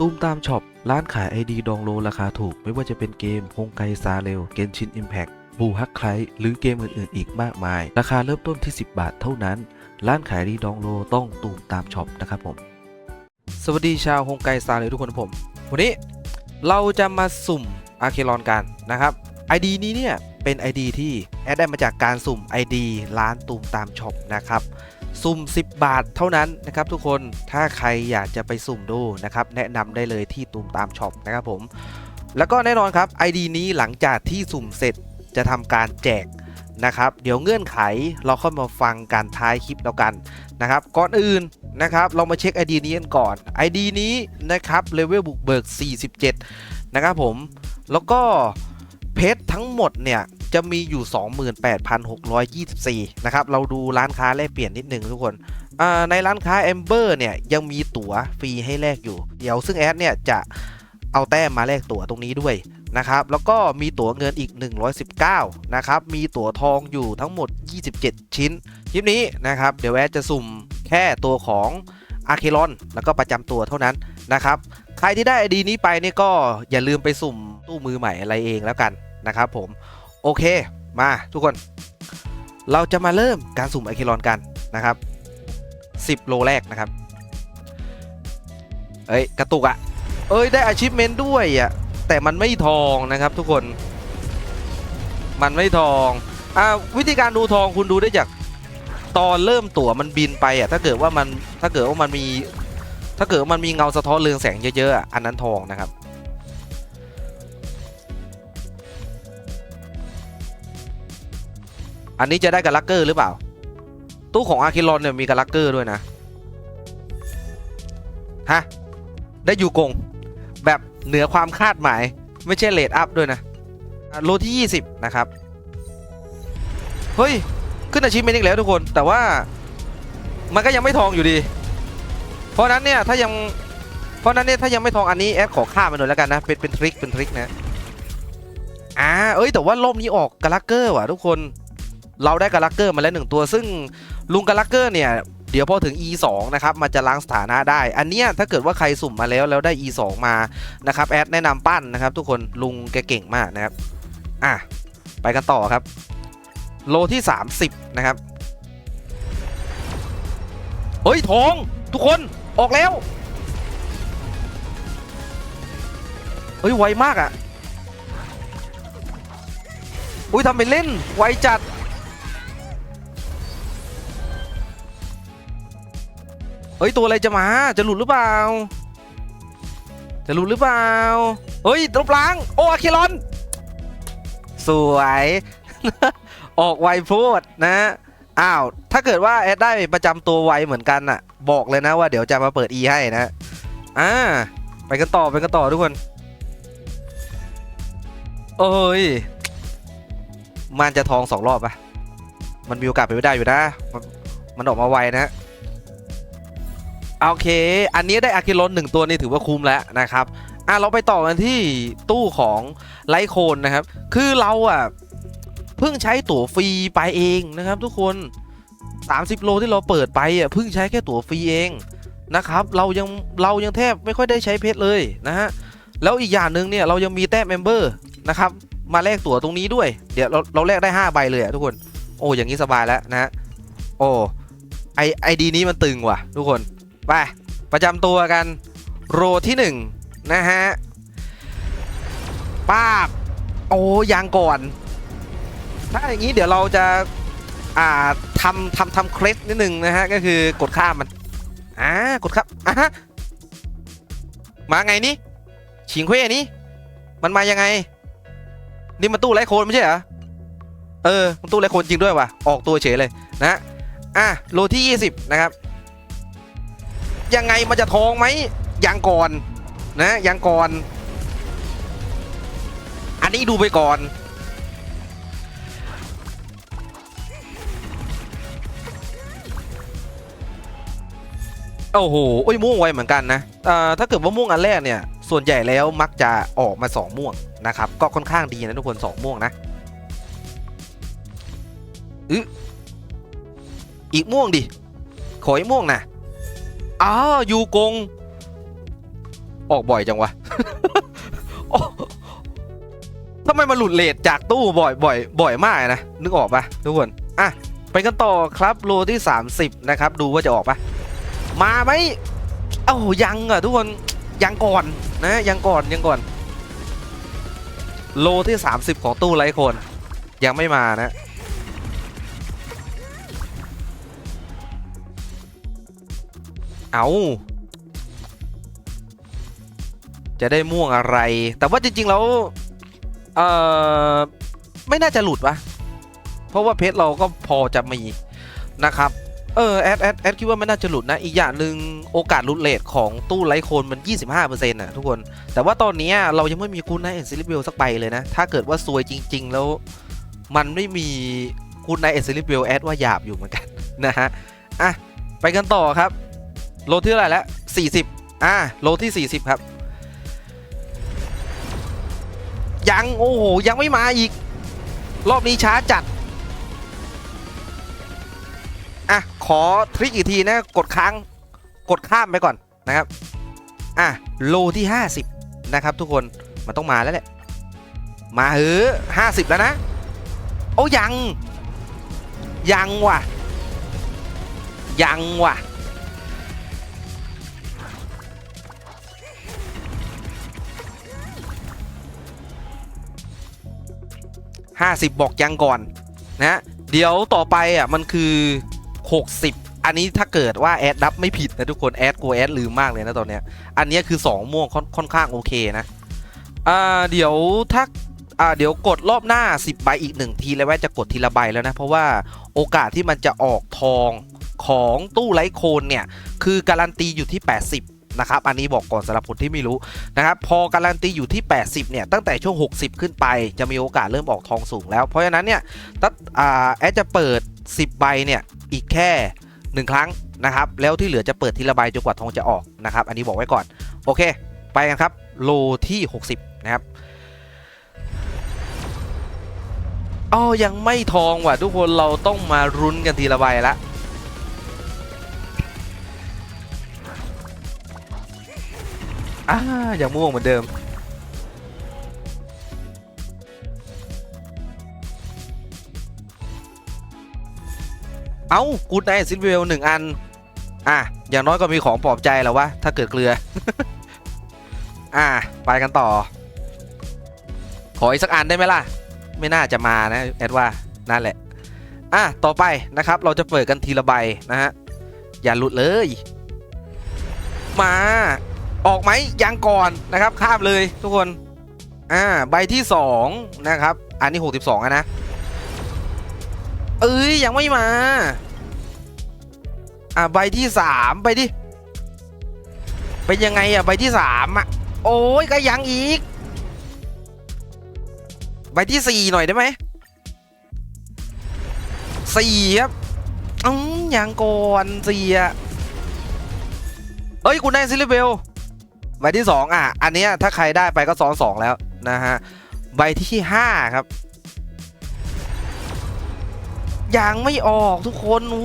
ตูมตามช็อป ร้านขาย ID ดองโลราคาถูก ไม่ว่าจะเป็นเกมฮงไกซาเรลเกนชินอิมแพ t บูฮักไคลหรือเกมอื่นๆ อีกมากมาย ราคาเริ่มต้นที่ 10 บาทเท่านั้น ร้านขายดีดองโลต้องตูมตามช็อปนะครับผม สวัสดีชาวฮงไกซาเรลทุกคนผม วันนี้เราจะมาสุ่มอาเคลอนกันนะครับ ID นี้เนี่ยเป็น ID ที่แอดได้มาจากการสุ่ม ID ร้านตูมตามช็อปนะครับ สุ่ม 10 บาทเท่านั้นนะครับทุกคนถ้าใครอยากจะไปสุ่มดูนะครับแนะนำได้เลยที่ตูมตามช็อปนะครับผม แล้วก็แน่นอนครับ ID นี้หลังจากที่สุ่มเสร็จจะทำการแจกนะครับเดี๋ยวเงื่อนไขเราเข้ามาฟังกันท้ายคลิปแล้วกันนะครับก่อนอื่นนะครับเรามาเช็ค ID นี้กันก่อน ID นี้นะครับเลเวลบุกเบิก 47 นะครับผม แล้วก็เพชรทั้งหมดเนี่ย จะมีอยู่ 28,624 นะครับ เราดูร้านค้าแลกเปลี่ยนนิดนึงทุกคนในร้านค้า Amber เนี่ย ยังมีตั๋วฟรีให้แลกอยู่ เดี๋ยวซึ่งแอดเนี่ย จะเอาแต้มมาแลกตั๋วตรงนี้ด้วยนะครับ แล้วก็มีตั๋วเงินอีก 119 นะครับ มีตั๋วทองอยู่ทั้งหมด 27 ชิ้น คลิปนี้นะครับ เดี๋ยวแอดจะสุ่มแค่ตัวของอาเคลอนแล้วก็ประจำตัวเท่านั้นนะครับ ใครที่ได้ไอดีนี้ไปเนี่ยก็อย่าลืมไปสุ่มตู้มือใหม่อะไรเองแล้วกันนะครับผม โอเค มาทุกคน เราจะมาเริ่มการสุ่มไอเคลอนกันนะครับ 10 โลแรกนะครับ เอ้ย กระตุกอะ่ะ เอ้ย ได้ achievement ด้วยอะ่ะ แต่มันไม่ทองนะครับทุกคน มันไม่ทอง อ่า วิธีการดูทองคุณดูได้จากตอนเริ่มตั๋วมันบินไปอะ ถ้าเกิดว่ามัน ถ้าเกิดว่ามันมี ถ้าเกิดว่ามันมีเงาสะท้อนเรืองแสงเยอะๆ อันนั้นทองนะครับ อันนี้จะได้กับลักเกอร์หรือเปล่า ตู้ของอาคิลอนเนี่ยมีกับลักเกอร์ด้วยนะ ฮะ ได้ยูกง แบบเหนือความคาดหมาย ไม่ใช่เลดอัพด้วยนะโลที่ 20 นะครับ เฮ้ย ขึ้นอาชีพเมนอีกแล้วทุกคน แต่ว่ามันก็ยังไม่ทองอยู่ดี เพราะนั้นเนี่ยถ้ายัง เพราะนั้นเนี่ยถ้ายังไม่ทองอันนี้แอดขอข้ามไปหน่อยแล้วกันนะ เป็นเป็นทริคเป็นทริคนะ อ่า เอ้ยแต่ว่ารอบนี้ออกกาลักเกอร์ว่ะทุกคน เราได้กาลักเกอร์มาแล้วหนึ่งตัว ซึ่งลุงกาลักเกอร์เนี่ยเดี๋ยวพอถึง E2 นะครับ มันจะล้างสถานะได้ อันเนี้ยถ้าเกิดว่าใครสุ่มมาแล้วแล้วได้ E2 มานะครับ แอดแนะนำปั้นนะครับ ทุกคนลุงแกเก่งมากนะครับ อะ ไปกันต่อครับ โลที่ 30 นะครับ เฮ้ยทอง ทุกคนออกแล้วเฮ้ยไวมากอะ่ะ อุ้ยทำเป็นเล่นไวจัด เฮ้ยตัวอะไรจะมา จะหลุดหรือเปล่า จะหลุดหรือเปล่า เฮ้ยลบล้าง โอ้อะคิลอน สวย ออกไวโพดนะ อ้าว ถ้าเกิดว่าแอดได้ประจำตัวไวเหมือนกันน่ะบอกเลยนะว่าเดี๋ยวจะมาเปิด E ให้นะ อ่า ไปกันต่อไปกันต่อทุกคน โอ้ย มันจะทองสองรอบปะมันมีโอกาสไปไม่ได้อยู่นะ มันมันออกมาไวนะ โอเค อันนี้ได้อาคิลอนหนึ่งตัวนี่ถือว่าคุ้มแล้วนะครับอะเราไปต่อกันที่ตู้ของไลโคนนะครับ คือเราอะเพิ่งใช้ตั๋วฟรีไปเองนะครับทุกคน 30 โลที่เราเปิดไปอะเพิ่งใช้แค่ตั๋วฟรีเองนะครับ เรายังเรายังแทบไม่ค่อยได้ใช้เพชรเลยนะฮะ แล้วอีกอย่างหนึ่งเนี่ยเรายังมีแต้มเมมเบอร์นะครับมาแลกตั๋วตรงนี้ด้วย เดี๋ยวเราเราแลกได้ 5 ใบเลยอะทุกคน โอ้อย่างนี้สบายแล้วนะฮะ โอ้ไอไอดีนี้มันตึงว่ะ ทุกคน ไปประจำตัวกัน โรที่1นะฮะป้าบ โอ้ยังก่อน ถ้าอย่างนี้เดี๋ยวเราจะ อ่าทำทำทำเคล็ดนิดนึงนะฮะ ก็คือกดข้ามมันอ่ากดข้ามอะมาไงนี่ฉิงเว่นี่มันมายังไง นี่มันตู้ไรโคนไม่ใช่เหรอเออมันตู้ไรโคนจริงด้วยว่ะออกตัวเฉยเลยนะฮะอะโลที่ 20 นะครับ ยังไงมันจะทองไหมยังก่อนนะยังก่อน อันนี้ดูไปก่อนโอ้โหโอ้ยม่วงไวเหมือนกันนะถ้าเกิดว่าม่วงอันแรกเนี่ย ส่วนใหญ่แล้วมักจะออกมา 2 ม่วงนะครับ ก็ค่อนข้างดีนะทุกคน 2 ม่วงนะอึอีกม่วงดิ ขออีกม่วงนะ อ้าวยูกง ออกบ่อยจังวะโอ้ทำไมมาหลุดเลทจากตู้บ่อยบ่อยบ่อยมากนะ นึกออกปะทุกคน อะ ไปกันต่อครับโลที่ 30 นะครับ ดูว่าจะออกปะมาไหมเอ้ายังอะทุกคนยังก่อนนะยังก่อนยังก่อน โลที่ 30 ของตู้ไลท์คน ยังไม่มานะ เอาจะได้ม่วงอะไร แต่ว่าจริง ๆ แล้ว เอ่อ ไม่น่าจะหลุดวะเพราะว่าเพชรเราก็พอจะมีนะครับ เออ แอด แอด แอด คิดว่าไม่น่าจะหลุดนะ อีกอย่างหนึ่งโอกาสหลุดเลทของตู้ไลโคนมัน 25%นะทุกคน แต่ว่าตอนนี้เรายังไม่มีคุณนายเอ็นซิลิเบลสักใบเลยนะ ถ้าเกิดว่าซวยจริง ๆ แล้ว มันไม่มีคุณนายเอ็นซิลิเบลแอดว่าหยาบอยู่เหมือนกันนะฮะ อะ ไปกันต่อครับ โลที่เท่าไหร่แล้ว40 อะโลที่ 40 ครับ ยัง โอ้โห ยังไม่มาอีก รอบนี้ช้าจัด อะ ขอทริคอีกทีนะ กดค้าง กดข้ามไปก่อนนะครับ อะ โลที่ 50 นะครับทุกคน มันต้องมาแล้วแหละ มาเฮ้ห้าสิบแล้วนะ โอ้ยัง ยังว่ะ ยังว่ะ ห้าสิบบอกยังก่อนนะเดี๋ยวต่อไปอะมันคือ 60 อันนี้ถ้าเกิดว่าแอดนับไม่ผิดนะทุกคนแอดกูแอดลืมมากเลยนะตอนเนี้ยอันนี้คือ 2 ม่วงค่อนค่อนข้างโอเคนะอ่าเดี๋ยวถ้าอ่าเดี๋ยวกดรอบหน้า 10 ใบอีก 1 ทีแล้วว่าจะกดทีละใบแล้วนะ เพราะว่าโอกาสที่มันจะออกทองของตู้ไลท์โคนเนี่ย คือการันตีอยู่ที่ 80 นะครับอันนี้บอกก่อนสำหรับคนที่ไม่รู้นะครับพอการันตีอยู่ที่ 80 เนี่ย ตั้งแต่ช่วง 60 ขึ้นไปจะมีโอกาสเริ่มออกทองสูงแล้ว เพราะฉะนั้นเนี่ยตัดอ่าแอดจะเปิด 10 ใบเนี่ยอีกแค่ 1 ครั้งนะครับแล้วที่เหลือจะเปิดทีละใบจนกว่าทองจะออกนะครับอันนี้บอกไว้ก่อนโอเค ไปกันครับโลที่ 60 นะครับอ๋อยังไม่ทองว่ะทุกคนเราต้องมารุ้นกันทีละใบละ อ่ายังม่วงเหมือนเดิม เอ้ากูดไนซินเวลหนึ่งอัน อะ อย่างน้อยก็มีของปลอบใจแล้ววะ ถ้าเกิดเกลือ อะ ไปกันต่อ ขออีกสักอันได้ไหมล่ะ ไม่น่าจะมานะ แอดว่า นั่นแหละ อะ ต่อไปนะครับ เราจะเปิดกันทีละใบนะฮะ อย่าหลุดเลย มา ออกไหมยังก่อนนะครับ ข้ามเลยทุกคน อ่า ใบที่ 2 นะครับ อันนี้ 62อะนะ เอ้ย ยังไม่มา อะใบที่ 3 ไปดิ เป็นยังไงอะ ใบที่ 3 อะ โอ้ยก็ยังอีก ใบที่ 4 หน่อยได้ไหมสี่ครับอืมยังก่อนสี่อะเฮ้ย คุณได้ซิลิเบล ใบที่ 2 อะ อันเนี้ยถ้าใครได้ไปก็ซ้อนสองแล้วนะฮะ ใบที่ 5 ครับ ยังไม่ออกทุกคนอู้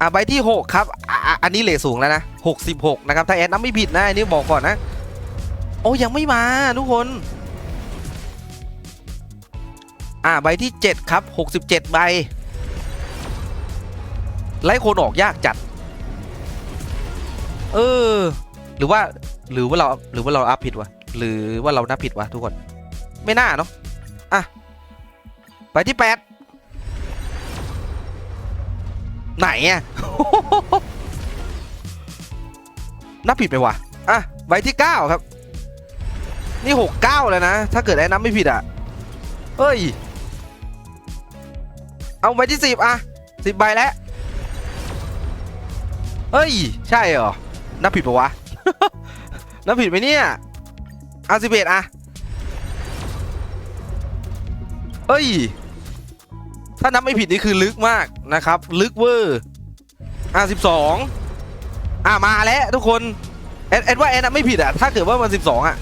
อะใบที่ 6 ครับอะอะอันนี้เลทสูงแล้วนะ 66 นะครับ ถ้าแอดนับไม่ผิดนะ อันนี้บอกก่อนนะ โอ้ยังไม่มาทุกคน อะใบที่ 7 ครับ 67 ใบไล่คนออกยากจัด เออ หรือว่าหรือว่าเราหรือว่าเราอัพผิดวะหรือว่าเรานับผิดวะทุกคน ไม่น่าเนาะอะ ไปที่8ไหนอะนับผิดไปวะอะใบที่9ครับ นี่6 9เก้าเลยนะ ถ้าเกิดไอ้นับไม่ผิดอะเฮ้ย เอาใบที่10อะ10ใบแล้ว เฮ้ย ใช่เหรอ นับผิดปะวะ นับผิดไหมเนี่ยเอาสิบเอ็ดอะเอ้ย ถ้านับไม่ผิดนี่คือลึกมากนะครับ ลึกเวอร์อะสิบสองอะมาแล้วทุกคนแอดแอดว่าแอดนะไม่ผิดอะถ้าเกิดว่ามันสิบสองอะ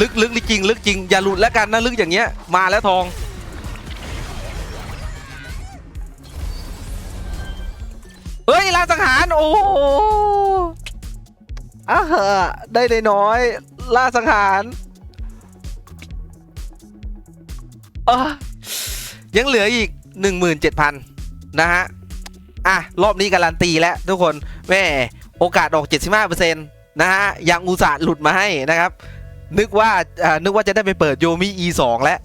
ลึกลึกจริงลึกจริงอย่าหลุดแล้วกันนะลึกอย่างเงี้ยมาแล้วทอง เฮ้ยลาสังหาร โอ้โหอะเหอะได้ได้น้อยล่าสังหารอ้อยังเหลืออีก 17,000 นะฮะ อะ รอบนี้การันตีแล้วทุกคน แม่ โอกาสออก 75%นะฮะ ยังอุตส่าห์หลุดมาให้นะครับ นึกว่านึกว่าจะได้ไปเปิดโยมิ E2 แล้ว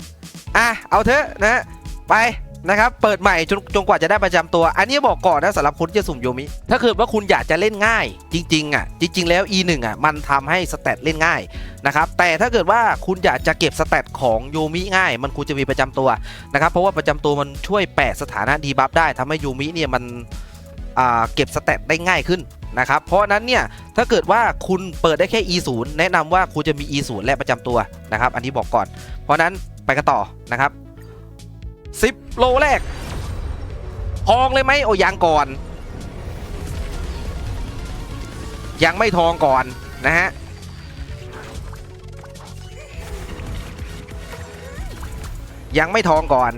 อะ เอาเถอะนะ ไป นะครับเปิดใหม่จนจนกว่าจะได้ประจำตัว อันนี้บอกก่อนนะสำหรับคนที่จะสุ่มโยมิ ถ้าเกิดว่าคุณอยากจะเล่นง่าย จริงๆอะจริง ๆ แล้ว E1 อะมันทำให้สเตตเล่นง่ายนะครับแต่ถ้าเกิดว่าคุณอยากจะเก็บสเตตของโยมิง่าย มันควรจะมีประจำตัวนะครับเพราะว่าประจำตัวมันช่วยแปะสถานะดีบัฟได้ทำให้โยมิเนี่ยมันเก็บสเตตได้ง่ายขึ้นนะครับเพราะนั้นเนี่ยถ้าเกิดว่าคุณเปิดได้แค่ E0 แนะนำว่าคุณจะมี E0 และประจำตัวนะครับอันนี้บอกก่อน เพราะนั้นไปกันต่อนะครับ 10 โลแรกทองเลยไหมโอ้ยังก่อน ยังไม่ทองก่อนนะฮะยังไม่ทองก่อน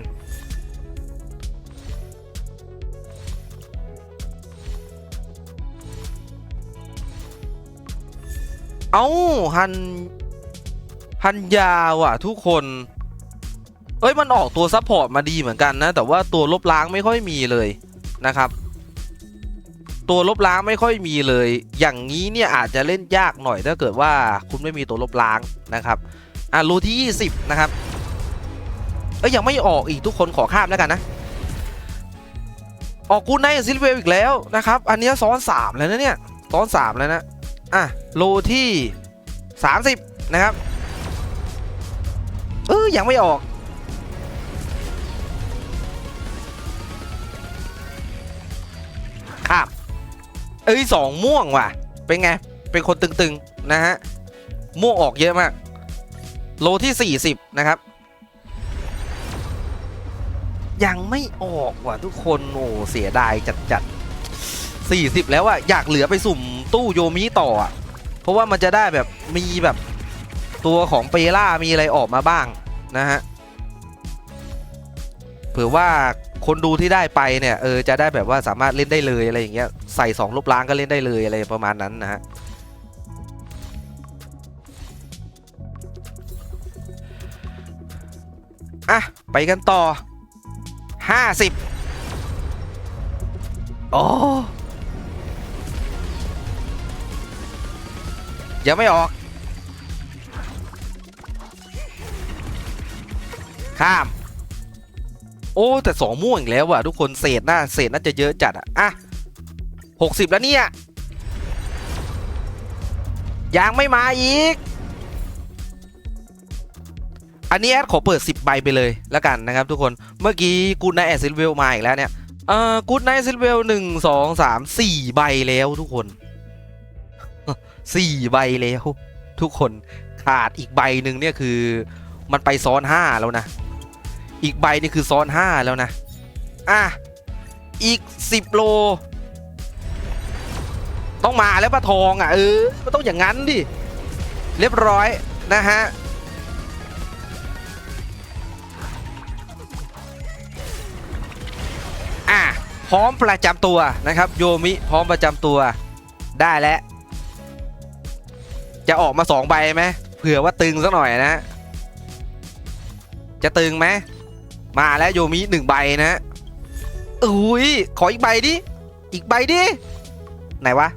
เอ้าฮันฮันยาวอะทุกคน เอ้ยมันออกตัวซัพพอร์ตมาดีเหมือนกันนะ แต่ว่าตัวลบล้างไม่ค่อยมีเลยนะครับ ตัวลบล้างไม่ค่อยมีเลย อย่างนี้เนี่ยอาจจะเล่นยากหน่อยถ้าเกิดว่าคุณไม่มีตัวลบล้างนะครับอะรูที่ 20 นะครับเอ้ยยังไม่ออกอีกทุกคนขอข้ามแล้วกันนะ ออกกูไนซิลเวลอีกแล้วนะครับ อันนี้ซ้อน 3 แล้วนะเนี่ยซ้อน 3 แล้วนะอะโลที่ 30 นะครับเออยังไม่ออก เอ้ยสองม่วงว่ะ เป็นไง เป็นคนตึงๆ นะฮะ ม่วงออกเยอะมาก โลที่ 40 นะครับ ยังไม่ออกว่ะทุกคน โอ้เสียดายจัดๆ 40 แล้วอะอยากเหลือไปสุ่มตู้โยมิต่ออะเพราะว่ามันจะได้แบบมีแบบตัวของเปล่ามีอะไรออกมาบ้างนะฮะเผื่อว่า คนดูที่ได้ไปเนี่ยเออจะได้แบบว่าสามารถเล่นได้เลยอะไรอย่างเงี้ยใส่สองลบล้างก็เล่นได้เลยอะไรประมาณนั้นนะฮะอะไปกันต่อ 50 โอ้ยังไม่ออก ข้าม โอ้แต่สองม่วงอีกแล้วว่ะทุกคนเศษน่าเศษน่าจะเยอะจัดอะอะหกสิบแล้วเนี่ยยังไม่มาอีก อันนี้แอดขอเปิด 10 ใบไปเลยแล้วกันนะครับทุกคน เมื่อกี้กูดไนแอดซิลเวลมาอีกแล้วเนี่ยเอ่อกูดไนซิลเวลหนึ่งสองสามสี่ใบแล้วทุกคนสี่ใบแล้ว ทุกคนขาดอีกใบหนึ่งเนี่ยคือ มันไปซ้อนห้าแล้วนะ อีกใบนี่คือซ้อน5แล้วนะ อะ อีก10โล ต้องมาแล้วปะทองอะเออมันต้องอย่างนั้นดิ เรียบร้อยนะฮะอะพร้อมประจำตัวนะครับ โยมิพร้อมประจำตัวได้แล้ว จะออกมา2ใบไหมเผื่อว่าตึงสักหน่อยนะ จะตึงไหม มาแล้วโยมิหนึ่งใบนะอุ้ยขออีกใบดิ อีกใบดิ ไหนวะ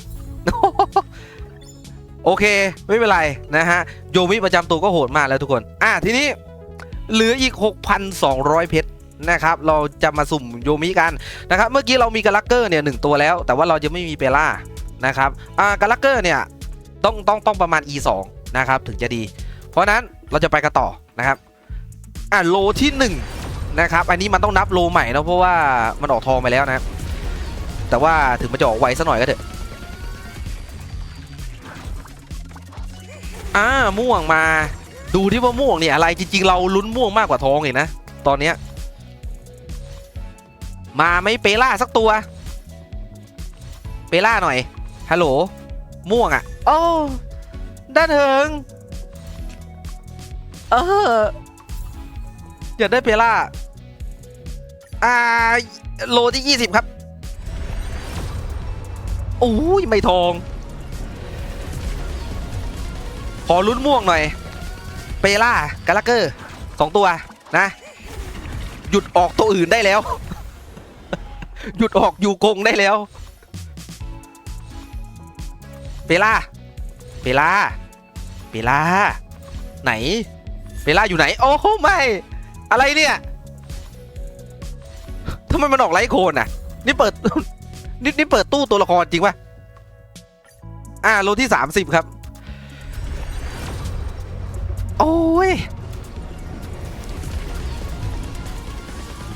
โอเค ไม่เป็นไรนะฮะ โยมิประจำตัวก็โหดมากแล้วทุกคน อะทีนี้เหลืออีก 6,200 เพชรนะครับ เราจะมาสุ่มโยมิกันนะครับ เมื่อกี้เรามีกาลักเกอร์เนี่ยหนึ่งตัวแล้ว แต่ว่าเราจะไม่มีเปล่านะครับ อ่ากาลักเกอร์เนี่ยต้องต้องต้องประมาณ E2 นะครับถึงจะดี เพราะนั้นเราจะไปกันต่อนะครับ อะโลที่ 1 นะครับ อันนี้มันต้องนับโลใหม่นะเพราะว่ามันออกทองไปแล้วนะ แต่ว่าถึงมันจะออกไวซะหน่อยก็เถอะอ่าม่วงมา ดูที่ว่าม่วงเนี่ยอะไรจริงๆเราลุ้นม่วงมากกว่าทองอีกนะ ตอนเนี้ยมาไม่เปล่าสักตัว เปล่าหน่อยฮัลโหลม่วงอะ่ะโอ้ด้านเถิงเอออยากได้เปล่า อ่าโลที่ 20 ครับโอ้ยไม่ทอง ขอลุ้นม่วงหน่อย เปล่ากาลาเกอร์สองตัวนะ หยุดออกตัวอื่นได้แล้ว หยุดออกอยู่กงได้แล้ว เปล่าเปล่าเปล่าไหน เปล่าอยู่ไหน โอ้โหไม่ อะไรเนี่ย ทำไมมันออกไลท์โคนอะ นี่เปิด นี่นี่เปิดตู้ตัวละครจริงป่ะ อ่าโลที่30ครับ โอ้ย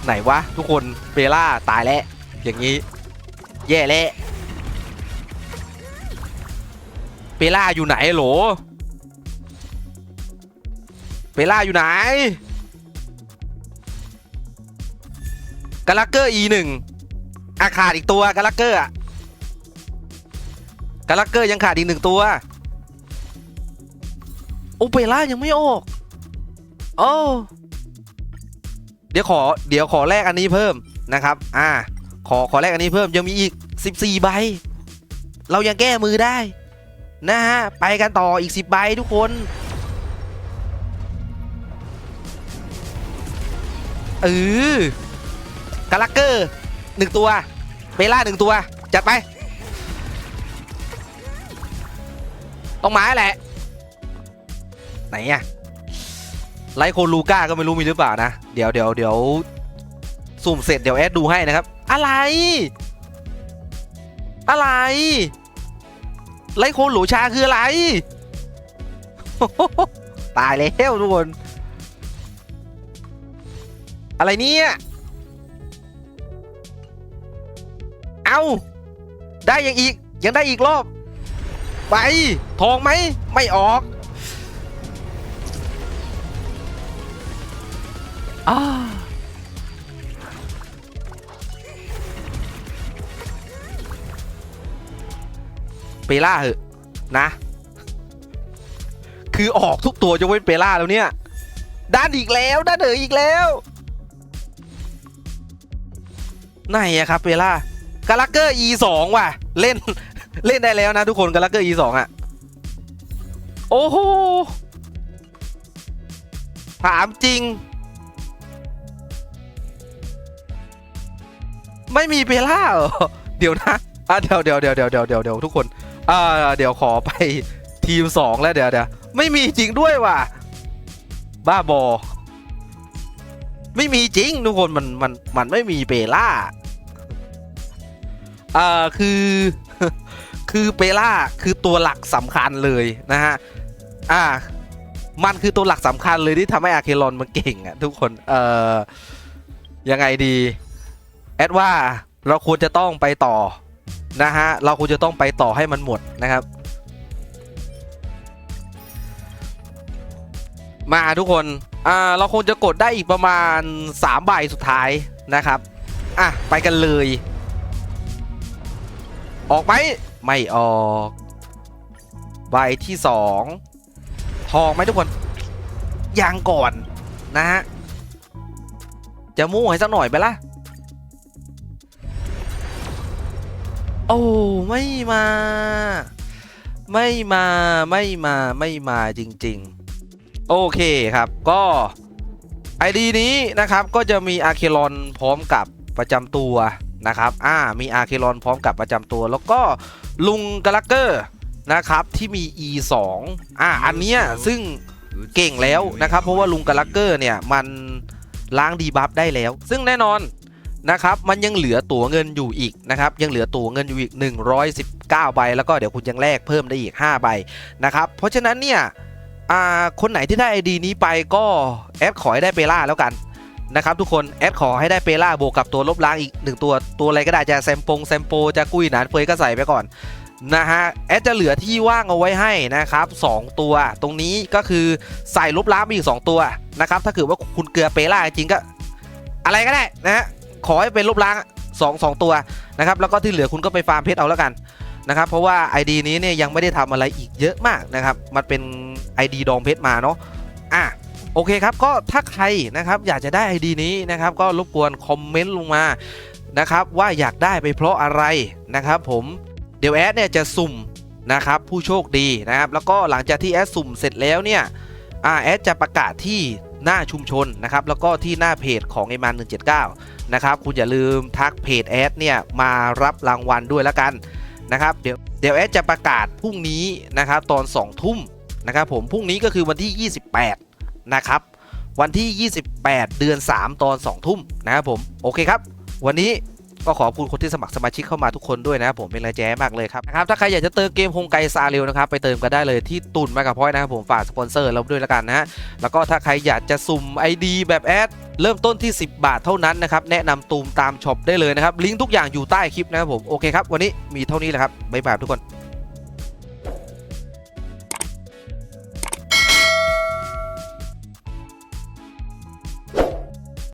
ไหนวะ ทุกคนเบล่าตายแล้ว อย่างนี้ แย่แล้วเบล่าอยู่ไหนโหลเบล่าอยู่ไหน กาลักเกอร์ E หนึ่งอาขาดอีกตัวกาลักเกอร์อะกาลักเกอร์ยังขาดอีกหนึ่งตัวโอเปร่ายังไม่ออกโอ้เดี๋ยวขอเดี๋ยวขอแลกอันนี้เพิ่มนะครับ อ่า ขอขอแลกอันนี้เพิ่มยังมีอีก 14 ใบ เรายังแก้มือได้ นะฮะ ไปกันต่ออีก 10 ใบทุกคน เออ กาลักเกอร์หนึ่งตัวเปล่าหนึ่งตัว จัดไป ต้องมาแหละ ไหนอะไลโคลูก้าก็ไม่รู้มีหรือเปล่านะ เดี๋ยวเดี๋ยวเดี๋ยวสุ่มเสร็จเดี๋ยวแอดดูให้นะครับ อะไร อะไรไลโคหลูชาคืออะไร ตายแล้วทุกคน อะไรเนี่ย เอา ได้ยังอีก ยังได้อีกรอบ ไป ทองไหม ไม่ออกอาเปล่าเหอะนะ คือออกทุกตัวจะเว้นเปล่าแล้วเนี่ย ด้านอีกแล้ว ด้านเอ๋ออีกแล้ว ไหนอะครับเปล่า กาลักเกอร์ E 2ว่ะ เล่นเล่นได้แล้วนะทุกคนกาลักเกอร์ E 2อะ โอ้โห ถามจริง ไม่มีเปล่าเหรอ เดี๋ยวนะอะเดี๋ยวเดี๋ยวเดี๋ยวเดี๋ยวเดี๋ยวเดี๋ยวเดี๋ยวทุกคนอ่าเดี๋ยวขอไปทีมสองแล้วเดี๋ยวเดี๋ยวไม่มีจริงด้วยว่ะ บ้าบอ ไม่มีจริงทุกคนมันมันมันไม่มีเปล่า อ่าคือคือเปล่าคือตัวหลักสำคัญเลยนะฮะอ่ามันคือตัวหลักสำคัญเลยที่ทำให้อาเคลอนมันเก่งอะทุกคนเอ่อยังไงดีแอดว่าเราควรจะต้องไปต่อนะฮะเราควรจะต้องไปต่อให้มันหมดนะครับ มาทุกคนอ่าเราคงจะกดได้อีกประมาณ3ใบสุดท้ายนะครับอะไปกันเลย ออกไหมไม่ออกใบที่2ทองไหมทุกคนยังก่อนนะฮะจะมู่ให้สักหน่อยไปละโอ้ไม่มา ไม่มาไม่มาไม่มาจริง ๆ โอเคครับก็ ID นี้นะครับก็จะมีอาเคลอนพร้อมกับประจำตัว นะครับ อ่า มีอาเคลอนพร้อมกับประจำตัว แล้วก็ลุงกาลักเกอร์นะครับที่มี E 2 อ่า อันเนี้ยซึ่งเก่งแล้วนะครับ เพราะว่าลุงกาลักเกอร์เนี่ยมันล้างดีบัฟได้แล้ว ซึ่งแน่นอนนะครับ มันยังเหลือตั๋วเงินอยู่อีกนะครับ ยังเหลือตั๋วเงินอยู่อีก 119 ใบ แล้วก็เดี๋ยวคุณยังแลกเพิ่มได้อีก 5 ใบนะครับ เพราะฉะนั้นเนี่ยอ่าคนไหนที่ได้ ID นี้ไปก็แอดขอให้ได้เปล่าแล้วกัน นะครับทุกคนแอดขอให้ได้เปล่าบวกกับตัวลบล้างอีกหนึ่งตัวตัวอะไรก็ได้จะแซมปงแซมโปจะกุ้ยหนานเฟยก็ใส่ไปก่อนนะฮะแอดจะเหลือที่ว่างเอาไว้ให้นะครับ 2 ตัว ตรงนี้ก็คือใส่ลบล้างไปอีก 2 ตัวนะครับถ้าเกิดว่าคุณเกลือเปล่าจริงก็ อะไรก็ได้นะฮะขอให้เป็นลบล้าง2 2 ตัวนะครับแล้วก็ที่เหลือคุณก็ไปฟาร์มเพชรเอาแล้วกันนะครับเพราะว่า ID นี้เนี่ยยังไม่ได้ทำอะไรอีกเยอะมากนะครับมันเป็น ID ดองเพชรมาเนาะอะ โอเคครับก็ถ้าใครนะครับอยากจะได้ ID นี้นะครับก็รบกวนคอมเมนต์ลงมานะครับว่าอยากได้ไปเพราะอะไรนะครับผมเดี๋ยวแอดเนี่ยจะสุ่มนะครับผู้โชคดีนะครับแล้วก็หลังจากที่แอดสุ่มเสร็จแล้วเนี่ยอแอดจะประกาศที่หน้าชุมชนนะครับแล้วก็ที่หน้าเพจของไอมัน179นะครับคุณอย่าลืมทักเพจแอดเนี่ยมารับรางวัลด้วยแล้วกันนะครับเดี๋ยวเดี๋ยวแอดจะประกาศพรุ่งนี้นะครับตอน2ทุ่มนะครับผมพรุ่งนี้ก็คือวันที่ 28 นะครับ วันที่ 28 เดือน 3 ตอน 2 ทุ่มนะครับผม โอเคครับ วันนี้ก็ขอบคุณคนที่สมัครสมาชิกเข้ามาทุกคนด้วยนะครับผมเป็นแรงใจให้มากเลยครับนะครับถ้าใครอยากจะเติมเกมฮงไกซาเร็วนะครับไปเติมกันได้เลยที่ตุนมากับพอยนะครับผมฝากสปอนเซอร์เราด้วยแล้วกันนะฮะแล้วก็ถ้าใครอยากจะสุ่ม ID แบบแอดเริ่มต้นที่ 10 บาทเท่านั้นนะครับแนะนำตูมตามช็อปได้เลยนะครับลิงก์ทุกอย่างอยู่ใต้คลิปนะครับผมโอเคครับวันนี้มีเท่านี้แหละครับบ๊ายบายทุกคน